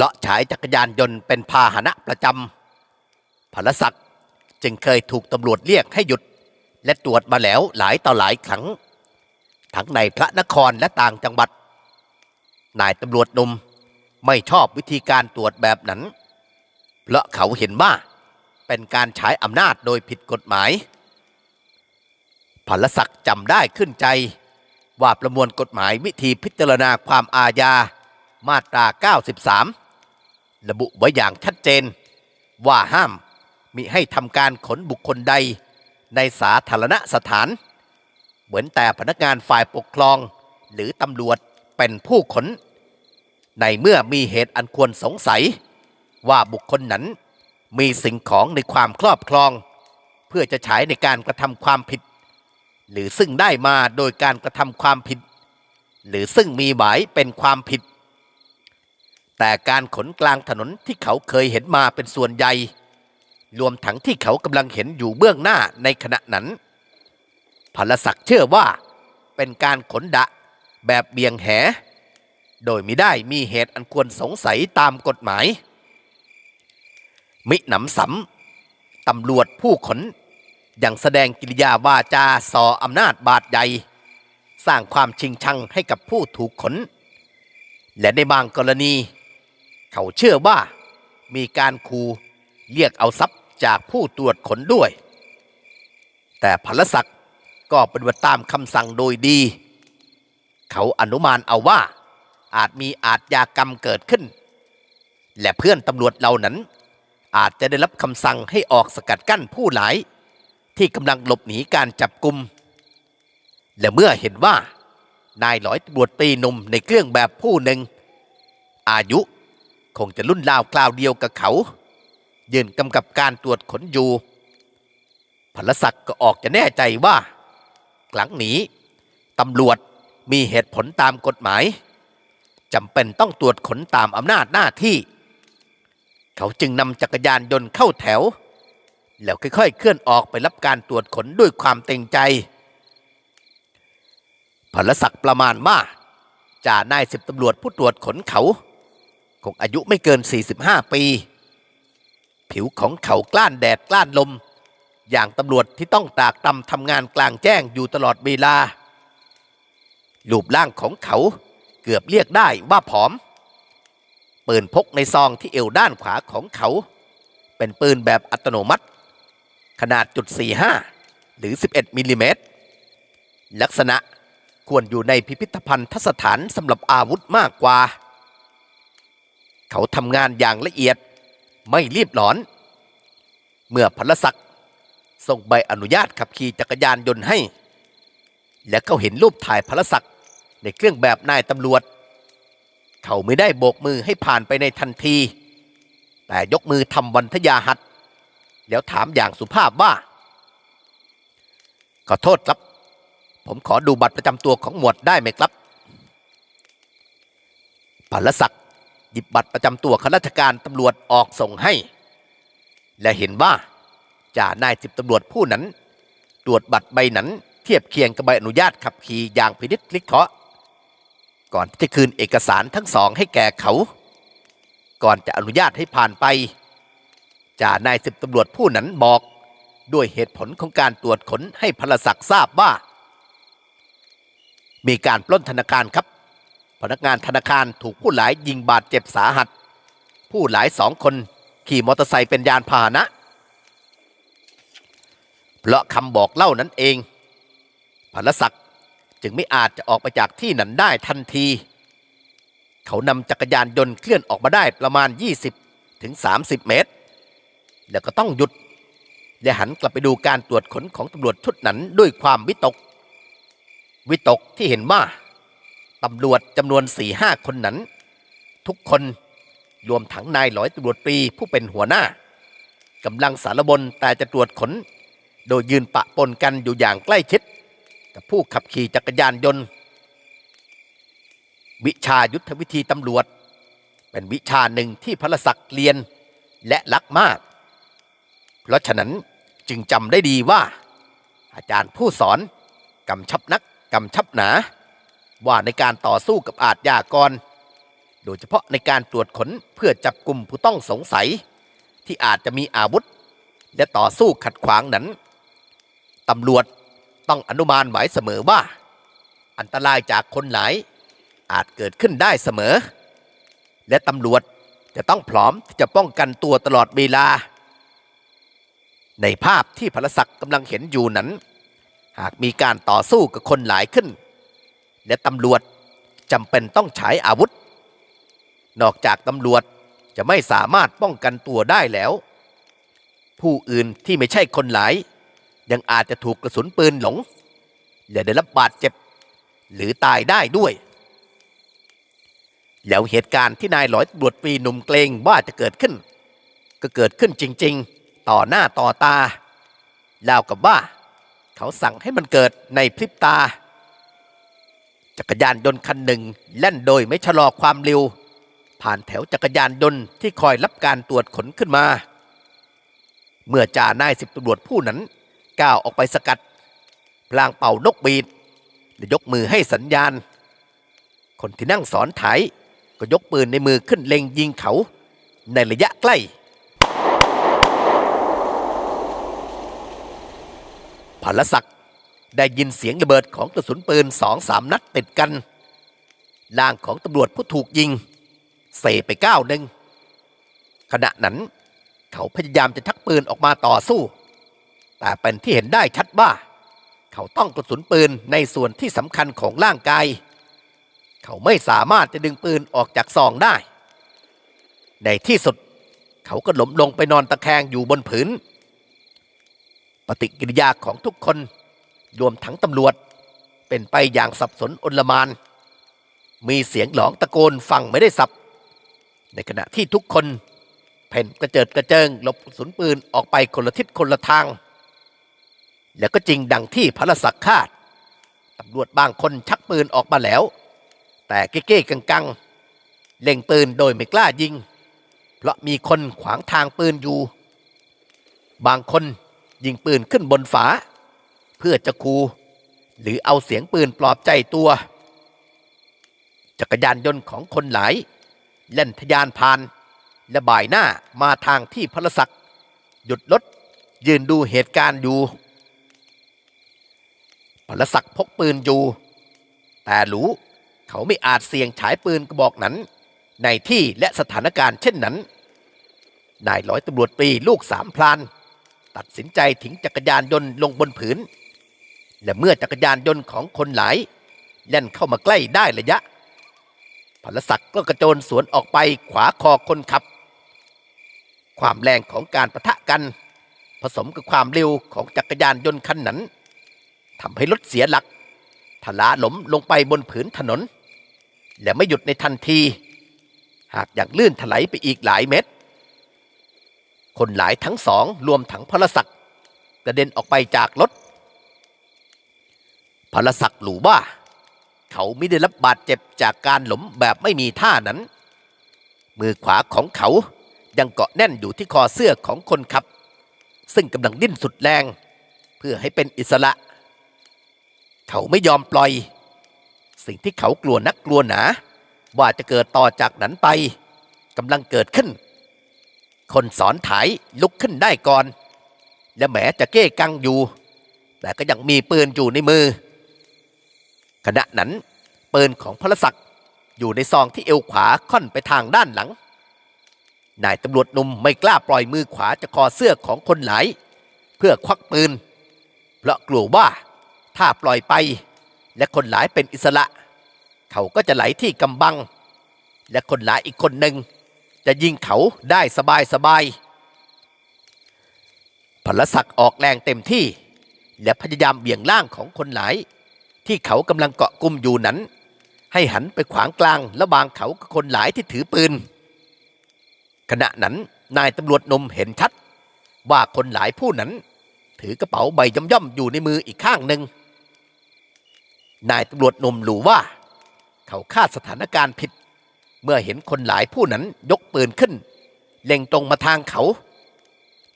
ราะใช้จักรยานยนต์เป็นพาหนะประจำพลศักดิ์จึงเคยถูกตำรวจเรียกให้หยุด และตรวจมาแล้วหลายต่อหลายครั้ง ทั้งในพระนครและต่างจังหวัด นายตำรวจหนุ่มไม่ชอบวิธีการตรวจแบบนั้น เพราะเขาเห็นว่าเป็นการใช้อำนาจโดยผิดกฎหมายพลศักดิ์จำได้ขึ้นใจ ว่าประมวลกฎหมายวิธีพิจารณาความอาญามาตรา 93 ระบุไว้อย่างชัดเจน ว่าห้ามมิให้ทำการขนบุคคลใดในสาธารณสถาน เหมือนแต่พนักงานฝ่ายปกครอง หรือตำรวจเป็นผู้ขน ในเมื่อมีเหตุอันควรสงสัย ว่าบุคคลนั้นมีสิ่งของในความครอบครอง เพื่อจะใช้ในการกระทำความผิด หรือซึ่งได้มาโดยการกระทำความผิด หรือซึ่งมีหมายเป็นความผิด แต่การขนกลางถนนที่เขาเคยเห็นมาเป็นส่วนใหญ่ รวมทั้งที่เขากำลังเห็นอยู่เบื้องหน้าในขณะนั้นพลศักดิ์เชื่อว่า เป็นการขนดะแบบเบี่ยงแห โดยมิได้มีเหตุอันควรสงสัยตามกฎหมาย มิหนำสำตำรวจผู้ขนยังแสดงกิริยาวาจาส่ออำนาจบาดใหญ่สร้างความชิงชังให้กับผู้ถูกขน และในบางกรณี เขาเชื่อว่ามีการคูเรียกเอาทรัพย์จากผู้ตรวจขนด้วย แต่พลศักดิ์ก็ปฏิบัติตามคำสั่งโดยดี เขาอนุมานเอาว่าอาจมีอาทยากรรมเกิดขึ้น และเพื่อนตำรวจเหล่านั้น อาจจะได้รับคำสั่งให้ออกสกัดกั้นผู้หลาย ที่กำลังหลบหนีการจับกุมและเมื่อเห็นว่านายหลอยตำรวจตรีหนุ่มในเครื่องแบบผู้หนึ่ง อายุ คงจะรุ่นราวคราวเดียวกับเขายืนกำกับการตรวจขนอยู่พลศักดิ์ก็ออกจะแน่ใจว่าครั้งนี้ตำรวจมีเหตุผลตามกฎหมายจำเป็นต้องตรวจขนตามอำนาจหน้าที่ เขาจึงนำจักรยานยนต์เข้าแถว แล้วค่อยๆ เคลื่อนออกไปรับการตรวจขนด้วยความเต็งใจพลศักดิ์ประมาณว่าจ่านายสิบตำรวจผู้ตรวจขนเขา คงอายุไม่เกิน 45 ปี ผิวของเขากล้านแดดกล้านลม อย่างตำรวจที่ต้องตากตำทำงานกลางแจ้งอยู่ตลอดเวลารูปร่างของเขาเกือบเรียกได้ว่าผอม ปืนพกในซองที่เอวด้านขวาของเขา เป็นปืนแบบอัตโนมัติ ขนาดจุด45 หรือ 11 มิลลิเมตร ลักษณะควรอยู่ในพิพิธภัณฑ์ทสถานสำหรับอาวุธมากกว่า เขาทำงานอย่างละเอียดไม่รีบร้อน เมื่อพลศักดิ์ส่งใบอนุญาตขับขี่จักรยานยนต์ให้ และเขาเห็นรูปถ่ายพลศักดิ์ในเครื่องแบบนายตำรวจ เขาไม่ได้โบกมือให้ผ่านไปในทันที แต่ยกมือทำวันทยาหัดแล้วถามอย่างสุภาพว่า ขอโทษครับ ผมขอดูบัตรประจำตัวของหมวดได้ไหมครับพลศักดิ์ หยิบบัตรประจำตัวข้าราชการตำรวจออกส่งให้ และเห็นว่าจ่านายสิบตำรวจผู้นั้น ตรวจบัตรใบนั้นเทียบเคียงกับใบอนุญาตขับขี่อย่างพินิจลิเคราะห์ก่อนที่จะคืนเอกสารทั้งสองให้แก่เขา ก่อนจะอนุญาตให้ผ่านไปจ่านายสิบตำรวจผู้นั้นบอกด้วยเหตุผลของการตรวจขนให้พลศักดิ์ทราบว่า มีการปล้นธนาคารครับ พนักงานธนาคารถูกผู้หลายยิงบาดเจ็บสาหัส ผู้หลายสองคนขี่มอเตอร์ไซค์เป็นยานพาหนะ เพราะคำบอกเล่านั้นเองพลศักดิ์จึงไม่อาจจะออกไปจากที่นั้นได้ทันที เขานำจักรยานยนต์เคลื่อนออกมาได้ประมาณ 20 ถึง 30 เมตร แล้วก็ต้องหยุด และหันกลับไปดูการตรวจขนของตำรวจชุดนั้นด้วยความวิตก วิตกที่เห็นว่า ตำรวจจำนวนสี่ห้าคนนั้น ทุกคนรวมทั้งนายหลอยตำรวจตรีผู้เป็นหัวหน้ากำลังสารบนแต่จะตรวจขน โดยยืนปะปนกันอยู่อย่างใกล้ชิด กับผู้ขับขี่จักรยานยนต์ วิชายุทธวิธีตำรวจ เป็นวิชาหนึ่งที่พระศักดิ์เรียนและรักมาก เพราะฉะนั้นจึงจำได้ดีว่า อาจารย์ผู้สอนกำชับนักกำชับหนา ว่าในการต่อสู้กับอาทยากร โดยเฉพาะในการตรวจค้นเพื่อจับกลุ่มผู้ต้องสงสัย ที่อาจจะมีอาวุธ และต่อสู้ขัดขวางนั้นตำรวจต้องอนุมานไว้เสมอว่า อันตรายจากคนหลายอาจเกิดขึ้นได้เสมอ และตำรวจจะต้องพร้อมที่จะป้องกันตัวตลอดเวลา ในภาพที่พลศักดิ์กำลังเห็นอยู่นั้น หากมีการต่อสู้กับคนหลายขึ้น และตำรวจจำเป็นต้องใช้อาวุธ นอกจากตำรวจจะไม่สามารถป้องกันตัวได้แล้ว ผู้อื่นที่ไม่ใช่คนหลาย ยังอาจจะถูกกระสุนปืนหลง และได้รับบาดเจ็บ หรือตายได้ด้วย แล้วเหตุการณ์ที่นายหลอยตำรวจตรีหนุ่มเกรงว่าจะเกิดขึ้น ก็เกิดขึ้นจริง ๆ ต่อหน้าต่อตาแล้วกับว่า เขาสั่งให้มันเกิดในพริบตา จักรยานยนต์คันหนึ่งแล่นโดยไม่ชะลอความเร็ว ผ่านแถวจักรยานยนต์ที่คอยรับการตรวจขนขึ้นมา เมื่อจ่านายสิบตำรวจผู้นั้นก้าวออกไปสกัด พลางเป่านกบีดและยกมือให้สัญญาณ คนที่นั่งสอนถ่ายก็ยกปืนในมือขึ้นเล็งยิงเขาในระยะใกล้ พลศักดิ์ ได้ยินเสียงระเบิดของกระสุนปืนสองสามนัดติดกันร่างของตำรวจผู้ถูกยิงเสไปก้าวหนึ่งขณะนั้น เขาพยายามจะชักปืนออกมาต่อสู้ แต่เป็นที่เห็นได้ชัดว่า เขาต้องกระสุนปืนในส่วนที่สำคัญของร่างกาย เขาไม่สามารถจะดึงปืนออกจากซองได้ ในที่สุด เขาก็หล้มลงไปนอนตะแคงอยู่บนผืน ปฏิกิริยาของทุกคน รวมทั้งตำรวจ เป็นไปอย่างสับสนอนลมาน มีเสียงหลองตะโกนฟังไม่ได้สับ ในขณะที่ทุกคนเพ่นกระเจิดกระเจิงหลบสุนปืนออกไปคนละทิศคนละทาง แล้วก็จริงดังที่พระศักดิ์คาดตำรวจบางคนชักปืนออกมาแล้ว แต่เก้ๆกังๆ เล็งปืนโดยไม่กล้ายิง เพราะมีคนขวางทางปืนอยู่ บางคนยิงปืนขึ้นบนฝา เพื่อจะคูหรือเอาเสียงปืนปลอบใจตัว จักรยานยนต์ของคนหลายเล่นทะยานพานและบ่ายหน้ามาทางที่พลศักดิ์หยุดรถยืนดูเหตุการณ์อยู่พลศักดิ์พกปืนอยู่ แต่รู้เขาไม่อาจเสี่ยงฉายปืนกระบอกนั้น ในที่และสถานการณ์เช่นนั้น นายร้อยตำรวจตรีลูกสามพลาน ตัดสินใจทิ้งจักรยานยนต์ลงบนผืน และเมื่อจักรยานยนต์ของคนหลายแล่นเข้ามาใกล้ได้ระยะพลศักดิ์ก็กระโจนสวนออกไปขวาคอคนขับ ความแรงของการประทะกัน ผสมกับความเร็วของจักรยานยนต์คันนั้นทำให้รถเสียหลักทลาหลมลงไปบนผืนถนน และไม่หยุดในทันที หากอยากลื่นถลายไปอีกหลายเมตร คนหลายทั้งสองรวมถังพลศักดิ์กระเด็นออกไปจากรถ พลศักดิ์หลูว่าเขาไม่ได้รับบาดเจ็บจากการหลมแบบไม่มีท่านั้น มือขวาของเขายังเกาะแน่นอยู่ที่คอเสื้อของคนขับ ซึ่งกำลังดิ้นสุดแรง เพื่อให้เป็นอิสระ เขาไม่ยอมปล่อย สิ่งที่เขากลัวนักกลัวหนา ว่าจะเกิดต่อจากนั้นไปกำลังเกิดขึ้น คนสอนถ่ายลุกขึ้นได้ก่อน และแหมจะเก้กังอยู่ แต่ก็ยังมีปืนอยู่ในมือ ขณะนั้นปืนของพลศักดิ์อยู่ในซองที่เอวขวาค่อนไปทางด้านหลัง นายตำรวจหนุ่มไม่กล้าปล่อยมือขวาจากคอเสื้อของคนหลายเพื่อควักปืน เพราะกลัวว่าถ้าปล่อยไป และคนหลายเป็นอิสระ เขาก็จะไหลที่กำบัง และคนหลายอีกคนหนึ่งจะยิงเขาได้สบายสบายพลศักดิ์ออกแรงเต็มที่ และพยายามเบี่ยงล่างของคนหลาย ที่เขากำลังเกาะกลุ่มอยู่นั้น ให้หันไปขวางกลางระหว่างเขากับคนหลายที่ถือปืน ขณะนั้นนายตำรวจนมเห็นชัด ว่าคนหลายผู้นั้น ถือกระเป๋าใบย่อมๆอยู่ในมืออีกข้างหนึ่งนายตำรวจนมรู้ว่า เขาคาดสถานการณ์ผิด เมื่อเห็นคนหลายผู้นั้นยกปืนขึ้น เล็งตรงมาทางเขา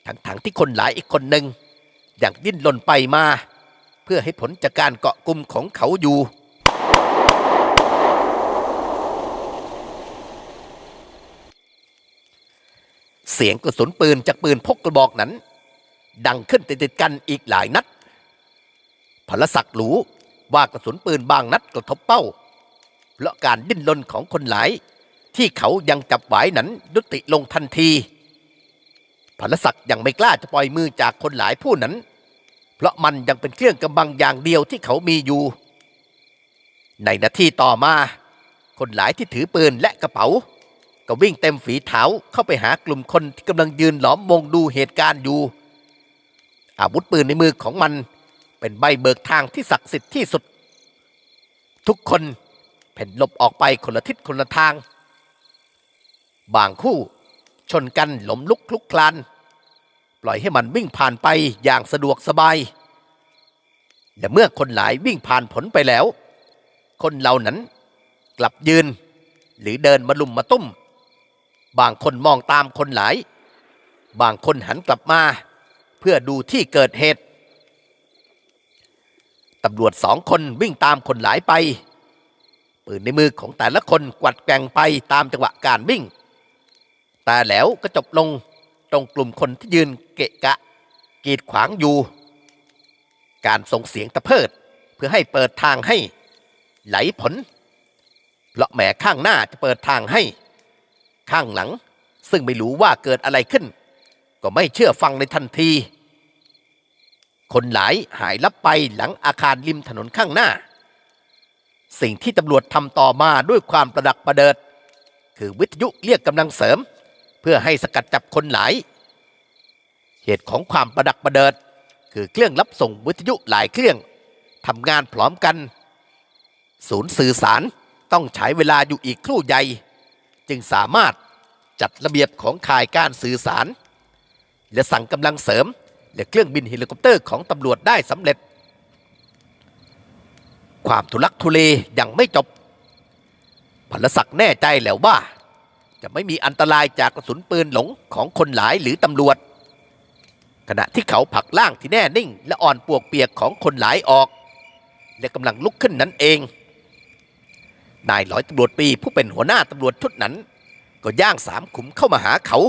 ทั้งๆที่คนหลายอีกคนหนึ่งอย่างดิ้นรนไปมา เพื่อให้ผลจากการเกาะกลุ่มของเขาอยู่ เสียงกระสุนปืนจากปืนพกกระบอกนั้น ดังขึ้นติดๆกันอีกหลายนัดพลศักดิ์รู้ว่ากระสุนปืนบางนัดกระทบเป้าเพราะการดิ้นรนของคนหลาย ที่เขายังจับไว้นั้นยุติลงทันทีพลศักดิ์ยังไม่กล้าจะปล่อยมือจากคนหลายผู้นั้น เพราะมันยังเป็นเครื่องกำบังอย่างเดียวที่เขามีอยู่ ในนาทีต่อมา คนหลายที่ถือปืนและกระเป๋า ก็วิ่งเต็มฝีเท้าเข้าไปหากลุ่มคนที่กำลังยืนหลอมวงดูเหตุการณ์อยู่ อาวุธปืนในมือของมัน เป็นใบเบิกทางที่ศักดิ์สิทธิ์ที่สุด ทุกคนเพ่นหลบออกไปคนละทิศคนละทาง บางคู่ชนกันหลมลุกคลุกคลาน ล่อยให้มันวิ่งผ่านไปอย่างสะดวกสบาย และเมื่อคนหลายวิ่งผ่านผลไปแล้ว คนเหล่านั้นกลับยืน หรือเดินมาลุมมาตุ้ม บางคนมองตามคนหลาย บางคนหันกลับมา เพื่อดูที่เกิดเหตุตำรวจสองคนวิ่งตามคนหลายไป ปืนในมือของแต่ละคนกวัดแกงไปตามจังหวะการวิ่ง แต่แล้วก็จบลง รงกลุ่มคนที่ยืนเกะกะ กีดขวางอยู่ การส่งเสียงตะเพิด เพื่อให้เปิดทางให้ ไหลผลเพราะแหมข้างหน้าจะเปิดทางให้ ข้างหลัง ซึ่งไม่รู้ว่าเกิดอะไรขึ้น ก็ไม่เชื่อฟังในทันที คนหลายหายลับไปหลังอาคารริมถนนข้างหน้า สิ่งที่ตำรวจทำต่อมาด้วยความประดักประเดิด คือวิทยุเรียกกำลังเสริม พื่อให้สกัดจับคนหลาย เหตุของความประดักประเดิด คือเครื่องรับส่งวิทยุหลายเครื่องทำงานพร้อมกัน ศูนย์สื่อสารต้องใช้เวลาอยู่อีกครู่ใหญ่ จึงสามารถจัดระเบียบของข่ายการสื่อสาร และสั่งกำลังเสริม และเครื่องบินเฮลิคอปเตอร์ของตำรวจได้สำเร็จ ความทุลักทุเลยังไม่จบพลศักดิ์แน่ใจแล้วว่า จะไม่มีอันตรายจากกระสุนปืนหลงของคนหลายหรือตำรวจ ขณะที่เขาผลักล่างที่แน่นิ่ง และอ่อนปวกเปียกของคนหลายออก และกำลังลุกขึ้นนั้นเอง นายร้อยตำรวจปีผู้เป็นหัวหน้าตำรวจชุดนั้น ก็ย่างสามขุมเข้ามาหาเขา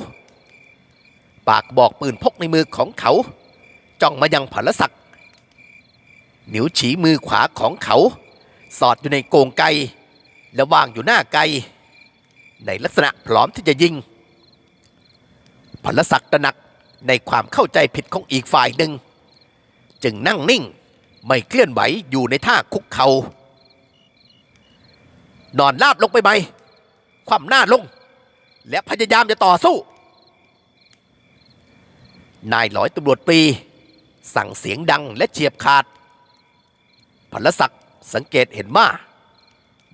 ปากบอกปืนพกในมือของเขาจ้องมายังผลศักดิ์นิ้วฉีมือขวาของเขา สอดอยู่ในโกงไกและวางอยู่หน้าไก ในลักษณะพร้อมที่จะยิงผลศักดิ์ตระหนักในความเข้าใจผิดของอีกฝ่ายหนึ่ง จึงนั่งนิ่งไม่เคลื่อนไหวอยู่ในท่าคุกเขา่านอนราบลงไปไหมคว่ำหน้าลง และพยายามจะต่อสู้ นายหลอยตำรวจปีสั่งเสียงดังและเฉียบขาดพลศักดิ์สังเกตเห็นว่า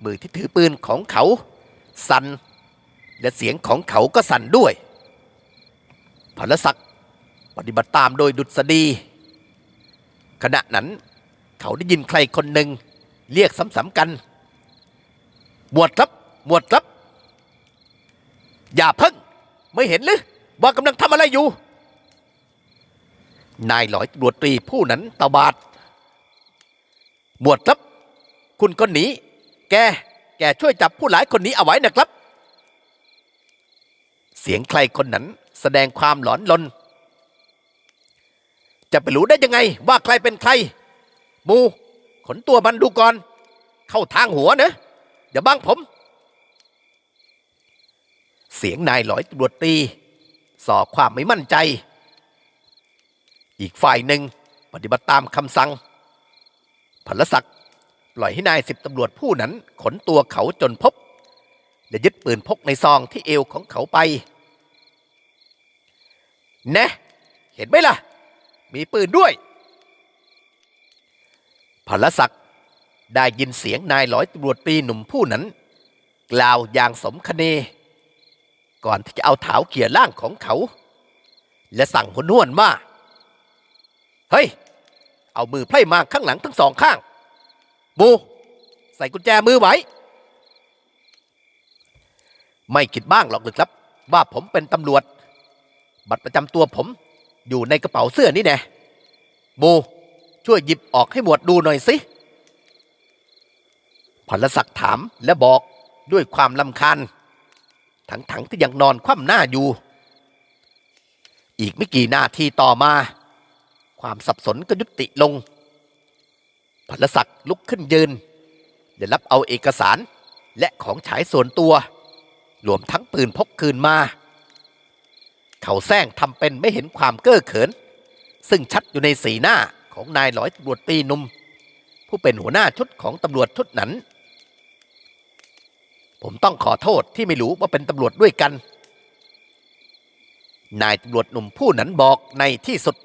มือที่ถือปืนของเขา สั่น และเสียงของเขาก็สั่นด้วยพลศักดิ์ปฏิบัติตามโดยดุษฎี ขณะนั้นเขาได้ยินใครคนหนึ่งเรียกซ้ำๆกันหมวดครับหมวดครับ อย่าเพิ่ง ไม่เห็นหรือว่ากำลังทำอะไรอยู่ นายหลอยตรวจตรีผู้นั้นตาบาดหมวดครับ คุณคนหนีแก แกช่วยจับผู้หลายคนนี้เอาไว้นะครับ เสียงใครคนนั้นแสดงความหลอนลน จะไปรู้ได้ยังไงว่าใครเป็นใคร มูขนตัวมันดูก่อน เข้าทางหัวเนะอย่าบังผม เสียงนายหลอยตรวจตีส่อความไม่มั่นใจ อีกฝ่ายหนึ่งปฏิบัติตามคำสั่งพลศักดิ์ปล่อยให้นายสิบตำรวจผู้นั้นขนตัวเขาจนพบ และยึดปืนพกในซองที่เอวของเขาไป นะ เห็นไหมล่ะ มีปืนด้วยพลศักดิ์ได้ยินเสียงนายร้อยตำรวจตรีหนุ่มผู้นั้น กล่าวอย่างสมคเน ก่อนที่จะเอาเท้าเกี่ยร่างของเขา และสั่งหนวนว่าเฮ้ย เอามือไพร่มาข้างหลังทั้งสองข้างบูใส่กุญแจมือไว้ ไม่คิดบ้างหรอกหรือครับ ว่าผมเป็นตำรวจ บัตรประจำตัวผม อยู่ในกระเป๋าเสื้อนี่แน่บูช่วยหยิบออกให้หมวดดูหน่อยสิพลศักดิ์ถามและบอกด้วยความลำคาญทั้งๆที่ยังนอนคว่ำหน้าอยู่ อีกไม่กี่นาทีต่อมา ความสับสนก็ยุติลงพลศักดิ์ลุกขึ้นยืนและรับเอาเอกสารและของฉายส่วนตัว รวมทั้งปืนพกคืนมา เขาแซงทำเป็นไม่เห็นความเก้อเขิน ซึ่งชัดอยู่ในสีหน้าของนายร้อยตำรวจตีนุ่ม ผู้เป็นหัวหน้าชุดของตำรวจชุดนั้น ผมต้องขอโทษที่ไม่รู้ว่าเป็นตำรวจด้วยกัน นายตำรวจหนุ่มผู้นั้นบอกในที่สุด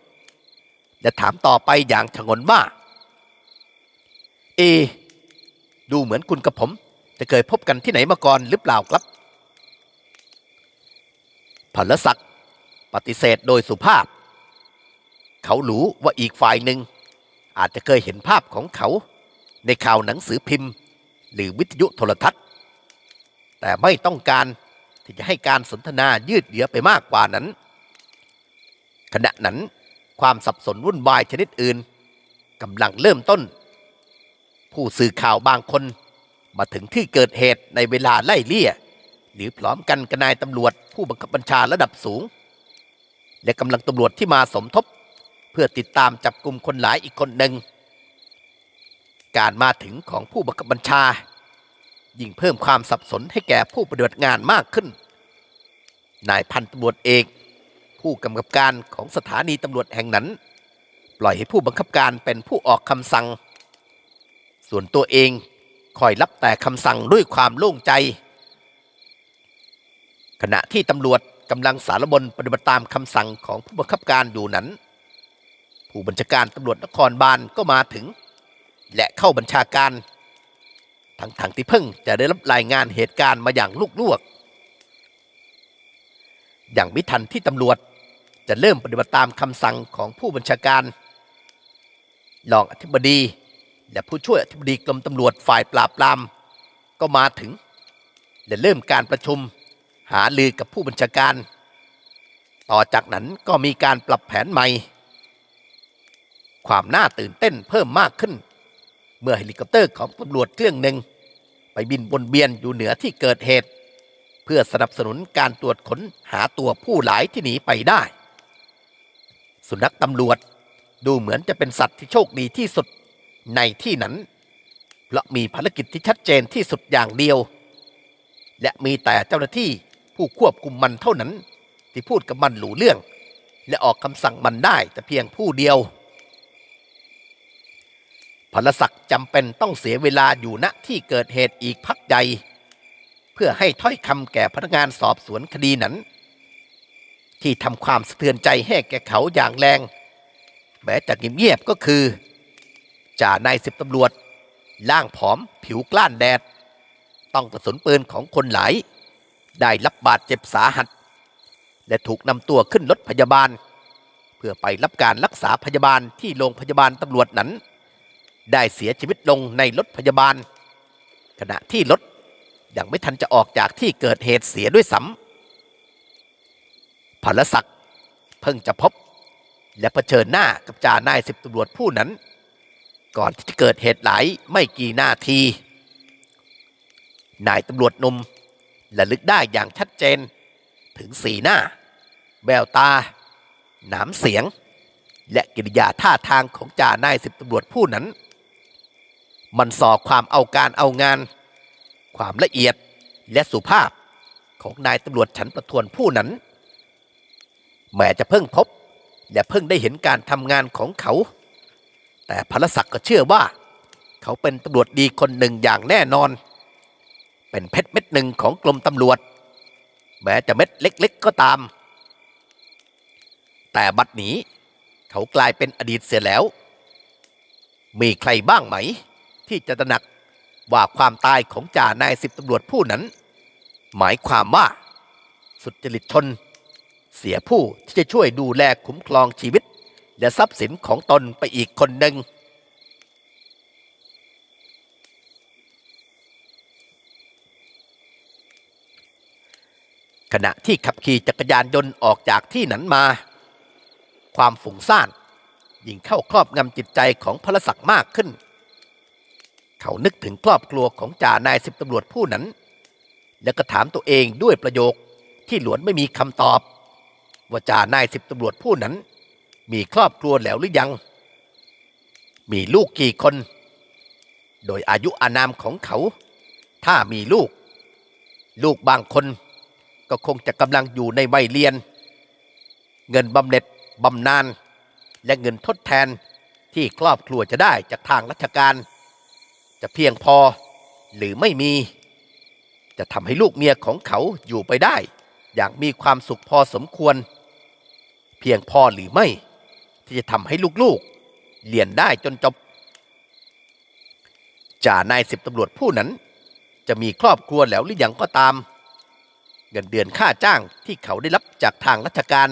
และถามต่อไปอย่างชงนว่า เอ ดูเหมือนคุณกับผม จะเคยพบกันที่ไหนมาก่อนหรือเปล่าครับพลศักดิ ปฏิเสธโดยสุภาพ เขารู้ว่าอีกฝ่ายหนึ่ง อาจจะเคยเห็นภาพของเขา ในข่าวหนังสือพิมพ์ หรือวิทยุโทรทัศน์ แต่ไม่ต้องการที่จะให้การสนทนายืดเยื้อไปมากกว่านั้น ขณะนั้นความสับสนวุ่นวายชนิดอื่นกำลังเริ่มต้น ผู้สื่อข่าวบางคนมาถึงที่เกิดเหตุในเวลาไล่เลี่ย หรือพร้อมกันกับนายตำรวจผู้บังคับบัญชาระดับสูง และกำลังตำรวจที่มาสมทบ เพื่อติดตามจับกลุ่มคนหลายอีกคนหนึ่ง การมาถึงของผู้บังคับบัญชา ยิ่งเพิ่มความสับสนให้แก่ผู้ปฏิบัติงานมากขึ้น นายพันตำรวจเอก ผู้กำกับการของสถานีตำรวจแห่งนั้น ปล่อยให้ผู้บังคับการเป็นผู้ออกคำสั่ง ส่วนตัวเองคอยรับแต่คำสั่งด้วยความโล่งใจ ขณะที่ตำรวจ กำลังสารบนปฏิบัติตามคำสั่งของผู้บังคับการอยู่นั้น ผู้บัญชาการตำรวจนครบาลก็มาถึง และเข้าบัญชาการทั้งทางที่เพิ่งจะได้รับรายงานเหตุการณ์มาอย่างลุกลวก อย่างไม่ทันที่ตำรวจจะเริ่มปฏิบัติตามคำสั่งของผู้บัญชาการรองอธิบดี และผู้ช่วยอธิบดีกรมตำรวจฝ่ายปราบปราม ก็มาถึง และเริ่มการประชุม หาลือกับผู้บัญชาการ ต่อจากนั้นก็มีการปรับแผนใหม่ ความน่าตื่นเต้นเพิ่มมากขึ้น เมื่อเฮลิคอปเตอร์ของตำรวจเครื่องหนึ่ง ไปบินวนเวียนอยู่เหนือที่เกิดเหตุ เพื่อสนับสนุนการตรวจค้นหาตัวผู้หลายที่หนีไปได้ สุนัขตำรวจดูเหมือนจะเป็นสัตว์ที่โชคดีที่สุดในที่นั้น เพราะมีภารกิจที่ชัดเจนที่สุดอย่างเดียว และมีแต่เจ้าหน้าที่ ผู้ควบคุมมันเท่านั้น ที่พูดกับมันหลูเรื่อง และออกคำสั่งมันได้แต่เพียงผู้เดียวพลศักดิ์จำเป็นต้องเสียเวลาอยู่ณที่เกิดเหตุอีกพักใหญ่เพื่อให้ถ้อยคำแก่พนักงานสอบสวนคดีนั้น ที่ทำความสะเทือนใจให้แก่เขาอย่างแรง แม้จะเงียบๆก็คือจ่านายสิบตำรวจ ล่างผอมผิวกล้านแดด ต้องกระสุนปืนของคนหลาย ได้รับบาดเจ็บสาหัส และถูกนำตัวขึ้นรถพยาบาล เพื่อไปรับการรักษาพยาบาลที่โรงพยาบาลตำรวจนั้น ได้เสียชีวิตลงในรถพยาบาล ขณะที่รถยังไม่ทันจะออกจากที่เกิดเหตุเสียด้วยซ้ำพลศักดิ์เพิ่งจะพบ และเผชิญหน้ากับจ่านายสิบตำรวจผู้นั้น ก่อนที่จะเกิดเหตุหลายไม่กี่นาทีนายตำรวจนุ่ม ระลึกได้อย่างชัดเจน ถึงสีหน้า แววตา หนามเสียง และกิริยาท่าทางของจ่านายสิบตำรวจผู้นั้น มันส่อความเอาการเอางาน ความละเอียดและสุภาพของนายตำรวจชั้นประทวนผู้นั้น แม้จะเพิ่งพบ และเพิ่งได้เห็นการทำงานของเขา แต่พลศักดิ์ก็เชื่อว่า เขาเป็นตำรวจดีคนหนึ่งอย่างแน่นอน เป็นเพชรเม็ดหนึ่งของกรมตำรวจ แม้จะเม็ดเล็กๆก็ตาม แต่บัดนี้เขากลายเป็นอดีตเสียแล้ว มีใครบ้างไหม ที่จะตระหนักว่าความตายของจ่านายสิบตำรวจผู้นั้น หมายความว่า สุจริตชน เสียผู้ที่จะช่วยดูแลคุ้มครองชีวิต และทรัพย์สินของตนไปอีกคนหนึ่ง ขณะที่ขับขี่จักรยานยนต์ออกจากที่นั้นมา ความฝุ่งซ่านยิ่งเข้าครอบงำจิตใจของพลศักดิ์มากขึ้น เขานึกถึงครอบครัวของจ่านายสิบตำรวจผู้นั้น แล้วก็ถามตัวเองด้วยประโยคที่หลวนไม่มีคำตอบ ว่าจ่านายสิบตำรวจผู้นั้น มีครอบครัวแล้วหรือยัง มีลูกกี่คน โดยอายุอานามของเขา ถ้ามีลูก ลูกบางคน ก็คงจะกำลังอยู่ในวัยเรียน เงินบำเหน็จบำนาญและเงินทดแทนที่ครอบครัวจะได้จากทางราชการ จะเพียงพอหรือไม่มี จะทำให้ลูกเมียของเขาอยู่ไปได้ อย่างมีความสุขพอสมควร เพียงพอหรือไม่ ที่จะทำให้ลูกๆเรียนได้จนจบจ่านายสิบตำรวจผู้นั้น จะมีครอบครัวแล้วหรือยังก็ตาม เงินเดือนค่าจ้างที่เขาได้รับจากทางราชการ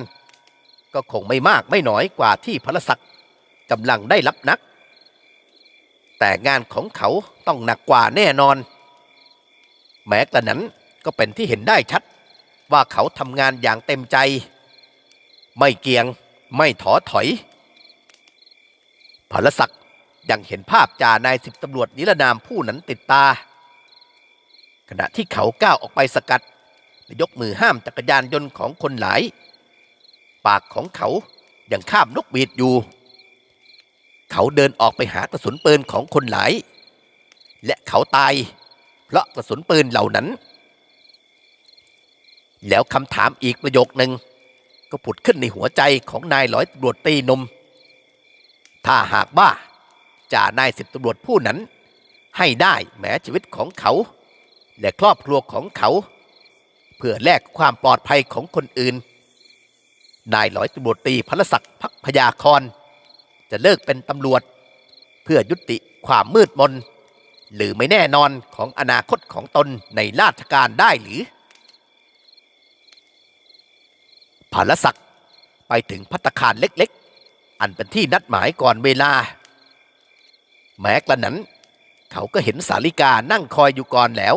ก็คงไม่มากไม่น้อยกว่าที่พระศักดิ์กำลังได้รับนัก แต่งานของเขาต้องหนักกว่าแน่นอน แม้กระนั้นก็เป็นที่เห็นได้ชัดว่าเขาทำงานอย่างเต็มใจ ไม่เกียงไม่ถอถอยพลศักดิ์ยังเห็นภาพจ่านายสิบตำรวจนิรนามผู้นั้นติดตา ขณะที่เขาก้าวออกไปสกัด และยกมือห้ามจักรยานยนต์ของคนหลาย ปากของเขายังข้ามนกบีดอยู่ เขาเดินออกไปหากระสุนปืนของคนหลาย และเขาตาย เพราะกระสุนปืนเหล่านั้น แล้วคำถามอีกประโยคหนึ่งก็ผุดขึ้นในหัวใจของนายร้อยตำรวจตีนม ถ้าหากว่าจ่านายสิบตำรวจผู้นั้น ให้ได้แม้ชีวิตของเขา และครอบครัวของเขา เพื่อแลกความปลอดภัยของคนอื่น นายร้อยตำรวจตีพลศักดิ์พักพยาคร จะเลิกเป็นตำรวจ เพื่อยุติความมืดมน หรือไม่แน่นอนของอนาคตของตนในราชการได้หรือพลศักดิ์ไปถึงพัตตาคารเล็กๆ อันเป็นที่นัดหมายก่อนเวลา แม้กระนั้น เขาก็เห็นสาลิกานั่งคอยอยู่ก่อนแล้ว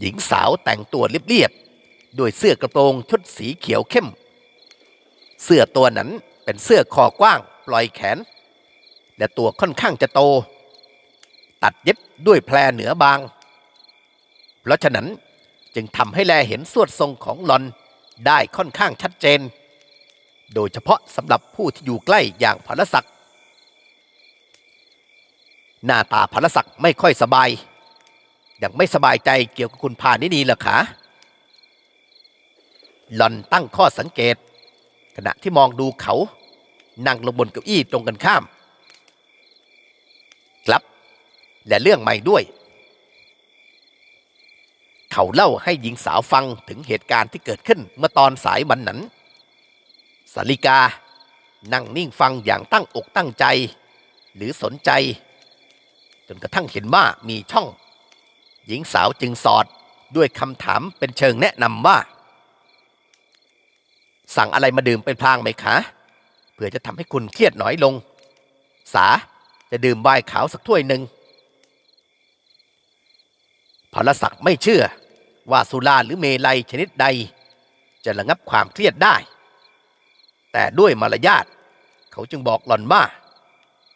หญิงสาวแต่งตัวเรียบๆด้วยเสื้อกระโปรงชุดสีเขียวเข้ม เสื้อตัวนั้นเป็นเสื้อคอกว้างปล่อยแขน และตัวค่อนข้างจะโต ตัดเย็บด้วยแพรเหนือบาง เพราะฉะนั้นจึงทำให้แลเห็นสวดทรงของหลอนได้ค่อนข้างชัดเจน โดยเฉพาะสำหรับผู้ที่อยู่ใกล้อย่างพลศักดิ์หน้าตาพลศักดิ์ไม่ค่อยสบาย ยังไม่สบายใจเกี่ยวกับคุณพานินีเหรอคะหล่อนตั้งข้อสังเกต ขณะที่มองดูเขา นั่งลงบนเก้าอี้ตรงกันข้าม ครับ และเรื่องใหม่ด้วย เขาเล่าให้หญิงสาวฟังถึงเหตุการณ์ที่เกิดขึ้นเมื่อตอนสายวันนั้น สาลิกา นั่งนิ่งฟังอย่างตั้งอกตั้งใจ หรือสนใจ จนกระทั่งเห็นว่ามีช่อง หญิงสาวจึงสอดด้วยคำถามเป็นเชิงแนะนำว่า สั่งอะไรมาดื่มเป็นพลางไหมคะเพื่อจะทำให้คุณเครียดน้อยลง สาจะดื่มไวน์ขาวสักถ้วยหนึ่งพลศักดิ์ไม่เชื่อว่าสุราหรือเมลัยชนิดใด จะระงับความเครียดได้ แต่ด้วยมารยาทเขาจึงบอกหลอนว่า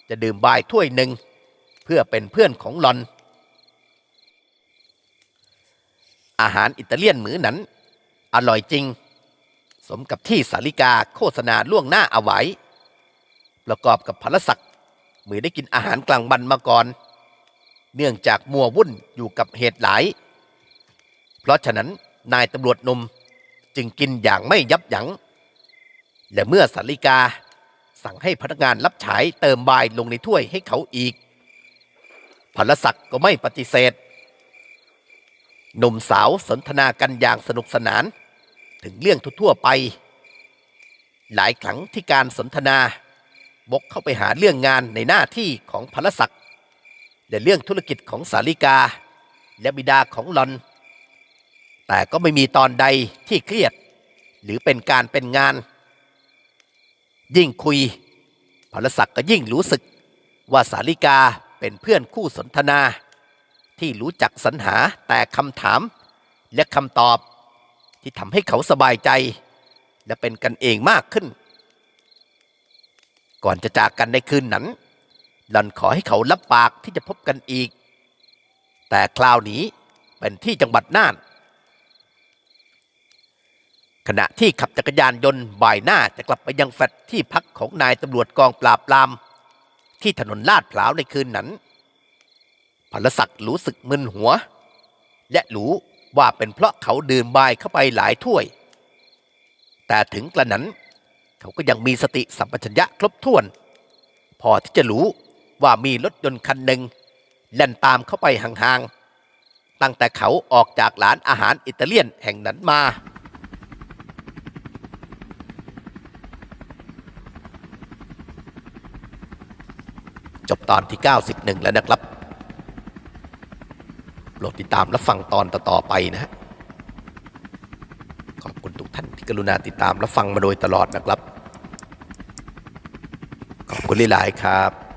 จะดื่มไวน์ถ้วยหนึ่งเพื่อเป็นเพื่อนของหลอน อาหารอิตาเลียนมื้อนั้น อร่อยจริง สมกับที่สาริกาโฆษณาล่วงหน้าเอาไว้ ประกอบกับพลศักดิ์มือได้กินอาหารกลางวันมาก่อน เนื่องจากมัววุ่นอยู่กับเหตุหลาย เพราะฉะนั้นนายตำรวจนมจึงกินอย่างไม่ยับยัง้ง และเมื่อสาริกาสั่งให้พนักงานรับฉายเติมไวน์ลงในถ้วยให้เขาอีกพลศักดิ์ก็ไม่ปฏิเสธ หนุ่มสาวสนทนากันอย่างสนุกสนาน ถึงเรื่องทั่วไป หลายครั้งที่การสนทนาบกเข้าไปหาเรื่องงานในหน้าที่ของพลศักดิ์และเรื่องธุรกิจของสาลิกา และบิดาของหลอน แต่ก็ไม่มีตอนใดที่เครียด หรือเป็นการเป็นงาน ยิ่งคุยพลศักดิ์ก็ยิ่งรู้สึกว่าสาลิกาเป็นเพื่อนคู่สนทนา ที่รู้จักสรรหาแต่คำถาม และคำตอบ ที่ทำให้เขาสบายใจ และเป็นกันเองมากขึ้น ก่อนจะจากกันในคืนนั้น หล่อนขอให้เขารับปากที่จะพบกันอีก แต่คราวนี้เป็นที่จังหวัดน่าน ขณะที่ขับจักรยานยนต์บ่ายหน้าจะกลับไปยังแฟลตที่พักของนายตำรวจกองปราบปราม ที่ถนนลาดพร้าวในคืนนั้น พลศักดิ์รู้สึกมึนหัว และรู้ว่าเป็นเพราะเขาดื่มไวายเข้าไปหลายถ้วย แต่ถึงกระนั้น เขาก็ยังมีสติสัมปชัญญะครบถ้วน พอที่จะรู้ว่ามีรถยนต์คันหนึ่งแล่นตามเข้าไปห่างๆ ตั้งแต่เขาออกจากร้านอาหารอิตาเลียนแห่งนั้นมา จบตอนที่ 91 แล้วนะครับ โปรดติดตามและฟังตอนต่อๆไปนะฮะขอบคุณทุกท่านที่กรุณาติดตามและฟังมาโดยตลอดนะครับ ขอบคุณหลายๆครับ